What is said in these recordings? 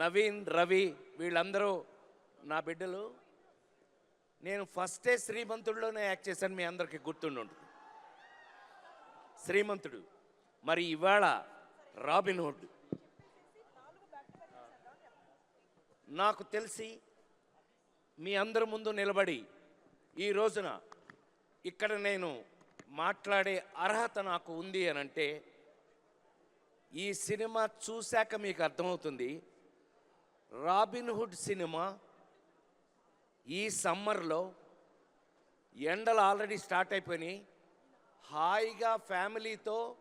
నవీన్ రవి వీళ్ళందరూ నా బిడ్డలు. నేను ఫస్టే శ్రీమంతుడిలోనే యాక్ట్ చేశాను మీ అందరికీ గుర్తుండి ఉంటుంది శ్రీమంతుడు. మరి ఇవాళ రాబిన్ హుడ్. నాకు తెలిసి మీ అందరి ముందు నిలబడి ఈ రోజున ఇక్కడ నేను మాట్లాడే అర్హత నాకు ఉంది అని అంటే ఈ సినిమా చూశాక మీకు అర్థమవుతుంది. రాబిన్హుడ్ సినిమా ఈ సమ్మర్లో ఎండలు ఆల్రెడీ స్టార్ట్ అయిపోయినాయి. హాయిగా ఫ్యామిలీతో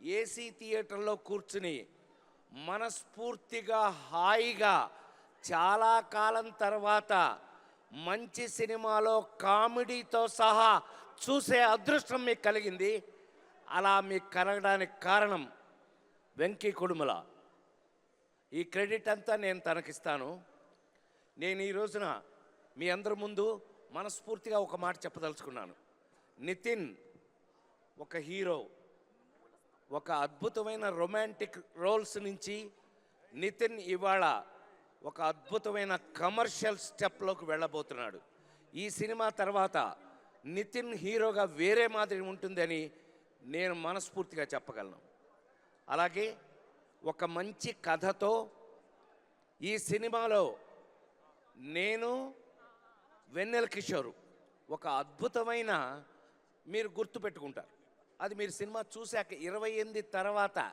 ఏసీ థియేటర్లో కూర్చుని మనస్ఫూర్తిగా హాయిగా చాలా కాలం తర్వాత మంచి సినిమాలో కామెడీతో సహా చూసే అదృష్టం మీకు కలిగింది. అలా మీకు కలగడానికి కారణం వెంకీ కుడుమల. ఈ క్రెడిట్ అంతా నేను తనకిస్తాను. నేను ఈ రోజున మీ అందరి ముందు మనస్ఫూర్తిగా ఒక మాట చెప్పదలుచుకున్నాను. నితిన్ ఒక హీరో ఒక అద్భుతమైన రొమాంటిక్ రోల్స్ నుంచి నితిన్ ఇవాళ ఒక అద్భుతమైన కమర్షియల్ స్టెప్లోకి వెళ్ళబోతున్నాడు. ఈ సినిమా తర్వాత నితిన్ హీరోగా వేరే మాదిరి ఉంటుందని నేను మనస్ఫూర్తిగా చెప్పగలను. అలాగే ఒక మంచి కథతో ఈ సినిమాలో నేను వెన్నెల కిషోర్ ఒక అద్భుతమైన మీరు గుర్తుపెట్టుకుంటారు. అది మీరు సినిమా చూశాక ఇరవై ఎనిమిది తర్వాత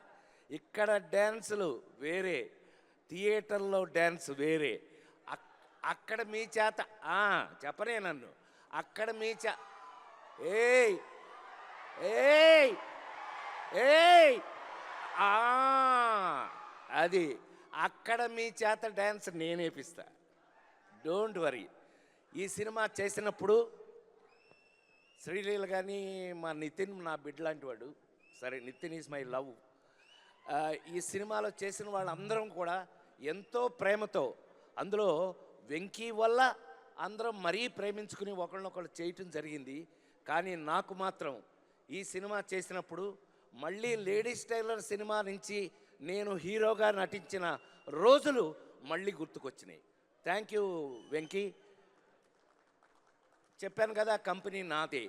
ఇక్కడ డ్యాన్సులు వేరే థియేటర్లో డ్యాన్స్ వేరే. అక్- అక్కడ మీ చేత చెప్పనే నన్ను. అక్కడ మీ చే ఏయ్ ఏయ్ ఏయ్ ఆ, అది అక్కడ మీ చేత డ్యాన్స్ నేనేపిస్తా డోంట్ వరీ ఈ సినిమా చేసినప్పుడు శ్రీలీల కానీ మా నితిన్ నా బిడ్డ లాంటి వాడు. సరే నితిన్ ఈజ్ మై లవ్. ఈ సినిమాలో చేసిన వాళ్ళందరం కూడా ఎంతో ప్రేమతో అందులో వెంకీ వల్ల అందరం మరీ ప్రేమించుకుని ఒకళ్ళనొకళ్ళు చేయటం జరిగింది. కానీ నాకు మాత్రం ఈ సినిమా చేసినప్పుడు మళ్ళీ లేడీస్ టైలర్ సినిమా నుంచి నేను హీరోగా నటించిన రోజులు మళ్ళీ గుర్తుకొచ్చినాయి. Thank you Venky. చెప్పాను కదా కంపెనీ నాదే.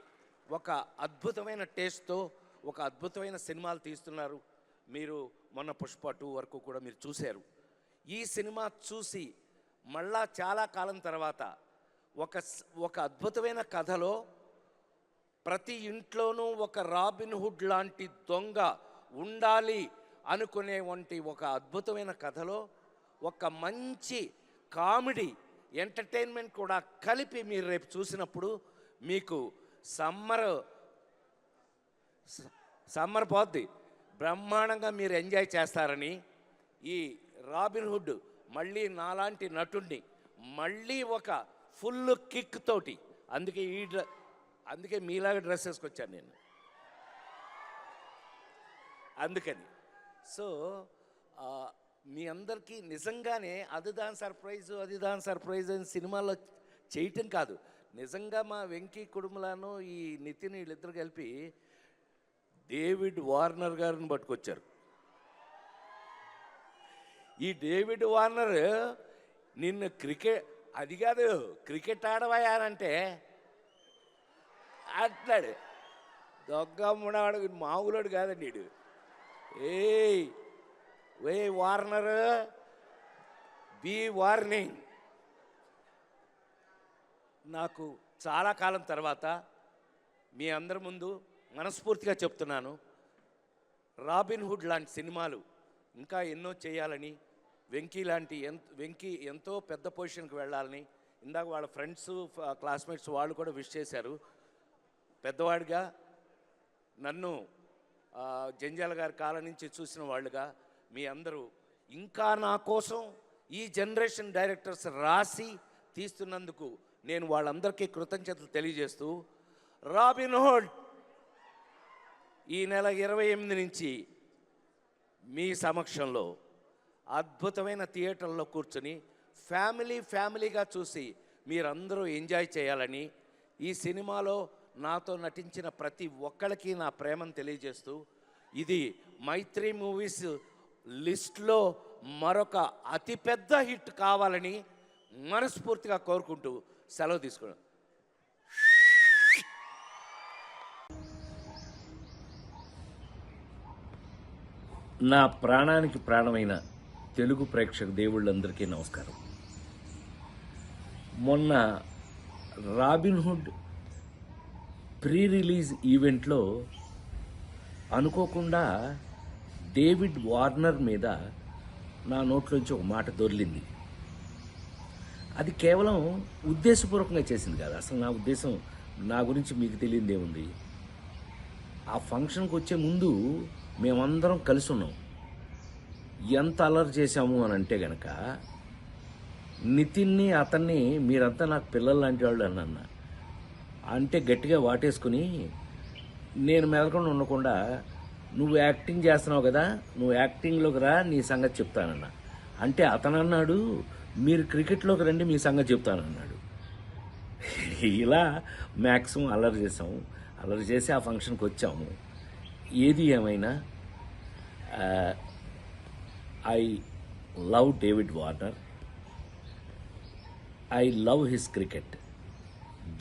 ఒక అద్భుతమైన టేస్ట్తో ఒక అద్భుతమైన సినిమాలు తీస్తున్నారు. మీరు మొన్న పుష్ప టూ వరకు కూడా మీరు చూశారు. ఈ సినిమా చూసి మళ్ళా చాలా కాలం తర్వాత ఒక ఒక అద్భుతమైన కథలో ప్రతి ఇంట్లోనూ ఒక రాబిన్ హుడ్ లాంటి దొంగ ఉండాలి అనుకునే వంటి ఒక అద్భుతమైన కథలో ఒక మంచి కామెడీ ఎంటర్టైన్మెంట్ కూడా కలిపి మీరు రేపు చూసినప్పుడు మీకు సమ్మర్ సమ్మర్ పోద్ది. బ్రహ్మాండంగా మీరు ఎంజాయ్ చేస్తారని ఈ రాబిన్హుడ్ మళ్ళీ నాలాంటి నటుడిని మళ్ళీ ఒక ఫుల్ కిక్ తోటి అందుకే ఈ డ్ర అందుకే మీలాగా డ్రెస్ వేసుకొచ్చాను నేను. అందుకని సో మీ అందరికీ నిజంగానే అది దాని సర్ప్రైజ్ అది దాని సర్ప్రైజ్ అని సినిమాలో చేయటం కాదు. నిజంగా మా వెంకీ కుటుంబలను ఈ నితిన్ వీళ్ళిద్దరు కలిపి డేవిడ్ వార్నర్ గారిని పట్టుకొచ్చారు. ఈ డేవిడ్ వార్నర్ నిన్ను క్రికెట్ అది కాదు క్రికెట్ ఆడవయానంటే అట్లాడు దొంగ మునవాడు మామూలుడు కాదండి వీడు. ఏయ్ వే వార్నర్ బి వార్నింగ్. నాకు చాలా కాలం తర్వాత మీ అందరి ముందు మనస్ఫూర్తిగా చెప్తున్నాను. రాబిన్ హుడ్ లాంటి సినిమాలు ఇంకా ఎన్నో చేయాలని వెంకీ లాంటి ఎంత వెంకీ ఎంతో పెద్ద పొజిషన్కి వెళ్ళాలని ఇందాక వాళ్ళ ఫ్రెండ్స్ క్లాస్మేట్స్ వాళ్ళు కూడా విష్ చేశారు. పెద్దవాడిగా నన్ను జంజాల గారి కాలం నుంచి చూసిన వాళ్ళుగా మీ అందరూ ఇంకా నా కోసం ఈ జనరేషన్ డైరెక్టర్స్ రాసి తీస్తున్నందుకు నేను వాళ్ళందరికీ కృతజ్ఞతలు తెలియజేస్తూ రాబిన్ హోల్డ్ ఈ నెల ఇరవై ఎనిమిది నుంచి మీ సమక్షంలో అద్భుతమైన థియేటర్లో కూర్చొని ఫ్యామిలీ ఫ్యామిలీగా చూసి మీరందరూ ఎంజాయ్ చేయాలని ఈ సినిమాలో నాతో నటించిన ప్రతి ఒక్కరికి నా ప్రేమను తెలియజేస్తూ ఇది మైత్రి మూవీస్ లిస్ట్లో మరొక అతిపెద్ద హిట్ కావాలని మనస్ఫూర్తిగా కోరుకుంటూ సెలవు తీసుకున్నాను. నా ప్రాణానికి ప్రాణమైన తెలుగు ప్రేక్షక దేవుళ్ళందరికీ నమస్కారం. మొన్న రాబిన్హుడ్ ప్రీ రిలీజ్ ఈవెంట్లో అనుకోకుండా డేవిడ్ వార్నర్ మీద నా నోట్లోంచి ఒక మాట దొర్లింది. అది కేవలం ఉద్దేశపూర్వకంగా చేసింది కాదు. అసలు నా ఉద్దేశం నా గురించి మీకు తెలియదు ఏముంది ఆ ఫంక్షన్కి వచ్చే ముందు మేమందరం కలిసి ఉన్నాం. ఎంత అలర్ చేశాము అని అంటే గనక నితిన్ని అతన్ని మీరంతా నాకు పిల్లలు లాంటి వాళ్ళు అని అన్న అంటే గట్టిగా వాటేసుకుని నేను మెదకుండా ఉండకుండా నువ్వు యాక్టింగ్ చేస్తున్నావు కదా నువ్వు యాక్టింగ్లోకి రా నీ సంగతి చెప్తానన్న. అంటే అతను అన్నాడు మీరు క్రికెట్లోకి రండి మీ సంగతి చెప్తానన్నాడు. ఇలా మ్యాక్సిమం అల్లరి చేసాము అల్లరి చేసి ఆ ఫంక్షన్కి వచ్చాము. ఏది ఏమైనా I love David Warner I love his cricket.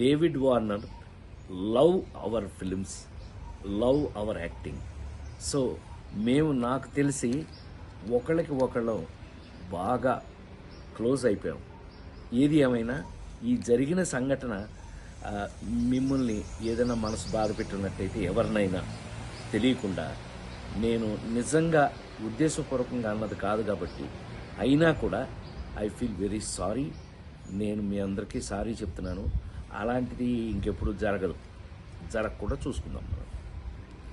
David Warner love our films love our acting. So మేము నాకు తెలిసి ఒకళ్ళకి ఒకళ్ళం బాగా క్లోజ్ అయిపోయాం. ఏది ఏమైనా ఈ జరిగిన సంఘటన మిమ్మల్ని ఏదైనా మనసు బాధ పెట్టినట్టయితే ఎవరినైనా తెలియకుండా నేను నిజంగా ఉద్దేశపూర్వకంగా అన్నది కాదు కాబట్టి అయినా కూడా ఐ ఫీల్ వెరీ సారీ. నేను మీ అందరికీ సారీ చెప్తున్నాను. అలాంటిది ఇంకెప్పుడు జరగదు. జరగకుండా చూసుకుందాం మనం.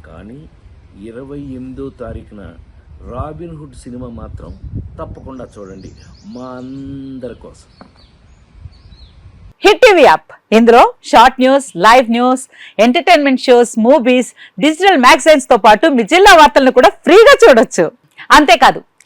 కానీ ఇరవై ఎనిమిదో తారీఖున రాబిన్హుడ్ సినిమా మాత్రం తప్పకుండా చూడండి మా అందరి కోసం. Hit TV app. ఇందులో short news live news entertainment shows movies digital మ్యాగజైన్స్తో పాటు మీ జిల్లా వార్తలను కూడా ఫ్రీగా చూడొచ్చు. అంతేకాదు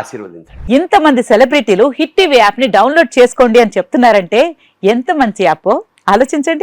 ఆశీర్వదించండి. ఇంతమంది సెలబ్రిటీలు హిట్ టీవీ యాప్ని డౌన్లోడ్ చేసుకోండి అని చెప్తున్నారంటే ఎంత మంచి యాప్? ఆలోచించండి.